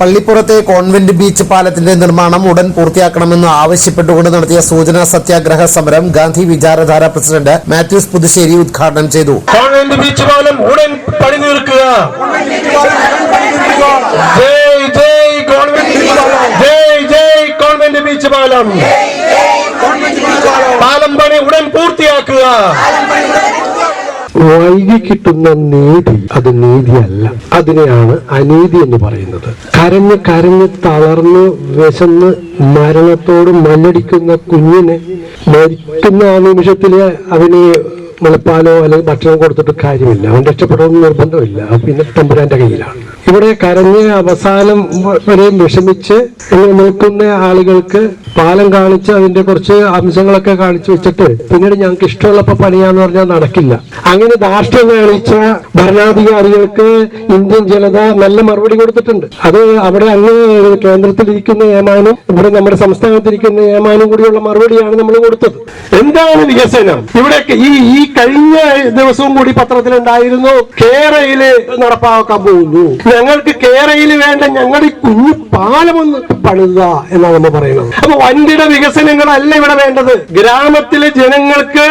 പള്ളിപ്പുറത്തെ convent beach പാലത്തിന്റെ നിർമ്മാണം ഉടൻ പൂർത്തിയാക്കണമെന്ന് ആവശ്യപ്പെട്ടുകൊണ്ട് നടത്തിയ സൂചനാ സത്യാഗ്രഹ സമരം ഗാന്ധി വിചാരധാര പ്രസിഡന്റ് മാത്യൂസ് പുതുശ്ശേരി ഉദ്ഘാടനം ചെയ്തു. കോൺവെന്റ് ബീച്ച് പാലം ഉടൻ പണി തീർക്കുക ജയ് ജയ് കോൺവെന്റ് ജയ് ജയ് കോൺവെന്റ് ബീച്ച് പാലം. പാലം പണി ഉടൻ പൂർത്തിയാക്കുക. വൈകി കിട്ടുന്ന നീതി അത് നീതിയല്ല. അതിനെയാണ് അനീതി എന്ന് പറയുന്നത്. കരഞ്ഞ് കരഞ്ഞ് തളർന്ന് വിശന്ന് മരണത്തോട് മല്ലടിക്കുന്ന കുഞ്ഞിനെ മരിക്കുന്ന ആ നിമിഷത്തിൽ അവന് മുളപ്പാലോ അല്ലെങ്കിൽ ഭക്ഷണം കൊടുത്തിട്ട് കാര്യമില്ല. അവൻ രക്ഷപ്പെടണമെന്ന് നിർബന്ധമില്ല. പിന്നെ തമ്പുരാന്റെ കയ്യിലാണ്. ഇവിടെ കരഞ്ഞ് അവസാനം വരെ വിഷമിച്ച് നിൽക്കുന്ന ആളുകൾക്ക് പാലം കാണിച്ച് അതിന്റെ കുറച്ച് അംശങ്ങളൊക്കെ കാണിച്ചു വെച്ചിട്ട് പിന്നീട് ഞങ്ങൾക്ക് ഇഷ്ടമുള്ളപ്പോ പണിയാന്ന് പറഞ്ഞാൽ നടക്കില്ല. അങ്ങനെ ധാർഷ്ട്യം കാണിച്ച ഭരണാധികാരികൾക്ക് ഇന്ത്യൻ ജനത നല്ല മറുപടി കൊടുത്തിട്ടുണ്ട്. അത് അവിടെ അങ്ങ് കേന്ദ്രത്തിലിരിക്കുന്ന ഏമാനും ഇവിടെ നമ്മുടെ സംസ്ഥാനത്തിരിക്കുന്ന ഏമാനും കൂടിയുള്ള മറുപടിയാണ് നമ്മൾ കൊടുത്തത്. എന്താണ് വികസനം? ഇവിടെ ഈ ഈ കഴിഞ്ഞ ദിവസവും കൂടി പത്രത്തിലുണ്ടായിരുന്നു കേരളയിൽ നടപ്പാക്കാൻ പോകുന്നു. ഞങ്ങൾക്ക് കേരയിൽ വേണ്ട ഞങ്ങളുടെ കുഞ്ഞു പാലമൊന്ന് പണിത എന്നാണ് നമ്മൾ പറയുന്നത്. അപ്പൊ വൻകിട വികസനങ്ങളല്ല ഇവിടെ വേണ്ടത്. ഗ്രാമത്തിലെ ജനങ്ങൾക്ക്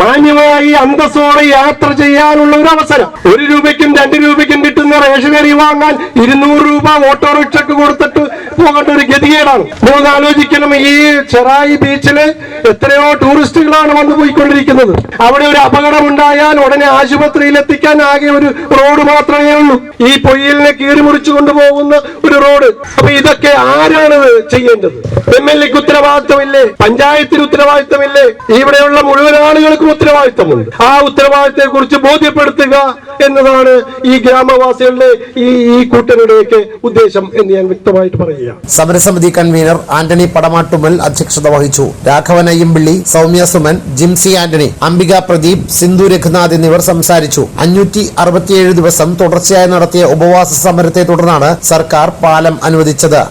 മാന്യമായി അന്തസ്സോടെ യാത്ര ചെയ്യാനുള്ള ഒരു അവസരം. ഒരു രൂപയ്ക്കും രണ്ട് രൂപയ്ക്കും കിട്ടുന്ന റേഷനറി വാങ്ങാൻ ഇരുന്നൂറ് രൂപ ഓട്ടോറിക്ഷക്ക് കൊടുത്തിട്ട് പോകേണ്ട ഒരു ഗതികേടാണ്. നമുക്ക് ആലോചിക്കണം ഈ ചെറായി ബീച്ചിൽ എത്രയോ ടൂറിസ്റ്റുകളാണ് വന്നു പോയിക്കൊണ്ടിരിക്കുന്നത്. അവിടെ ഒരു അപകടം ഉണ്ടായാൽ ഉടനെ ആശുപത്രിയിൽ എത്തിക്കാൻ ആകെ ഒരു റോഡ് മാത്രമേ ഉള്ളൂ. ഈ പൊയ്യലിനെ കീറി മുറിച്ചു കൊണ്ടുപോകുന്ന ഒരു റോഡ്. അപ്പൊ ഇതൊക്കെ ആരാണ് ചെയ്യേണ്ടത്? എം എൽ എക്ക് ഉത്തരവാദിത്തമില്ലേ? പഞ്ചായത്തിന് ഉത്തരവാദിത്തമില്ലേ? ഇവിടെയുള്ള മുഴുവൻ ആളുകൾക്കും ഉത്തരവാദിത്തമുണ്ട്. ആ ഉത്തരവാദിത്തത്തെ കുറിച്ച് ബോധ്യപ്പെടുത്തുക എന്നതാണ് ഈ ഗ്രാമവാസികളുടെ ഈ ഈ കൂട്ടരുടെയൊക്കെ ഉദ്ദേശം എന്ന് ഞാൻ വ്യക്തമായിട്ട് പറയുക സമരസമിതി കൺവീനർ ആന്റണി പടമാട്ടുമൽ അധ്യക്ഷത വഹിച്ചു. രാഘവൻ അയ്യമ്പിള്ളി സൗമ്യ സുമൻ ജിംസി ആന്റണി അംബിക പ്രദീപ് സിന്ധു രഘുനാഥ് എന്നിവർ സംസാരിച്ചു. അഞ്ഞൂറ്റി അറുപത്തിയേഴ് ദിവസം തുടർച്ചയായി നടത്തിയ ഉപവാസ സമരത്തെ തുടർന്നാണ് സർക്കാർ പാലം അനുവദിച്ചത്.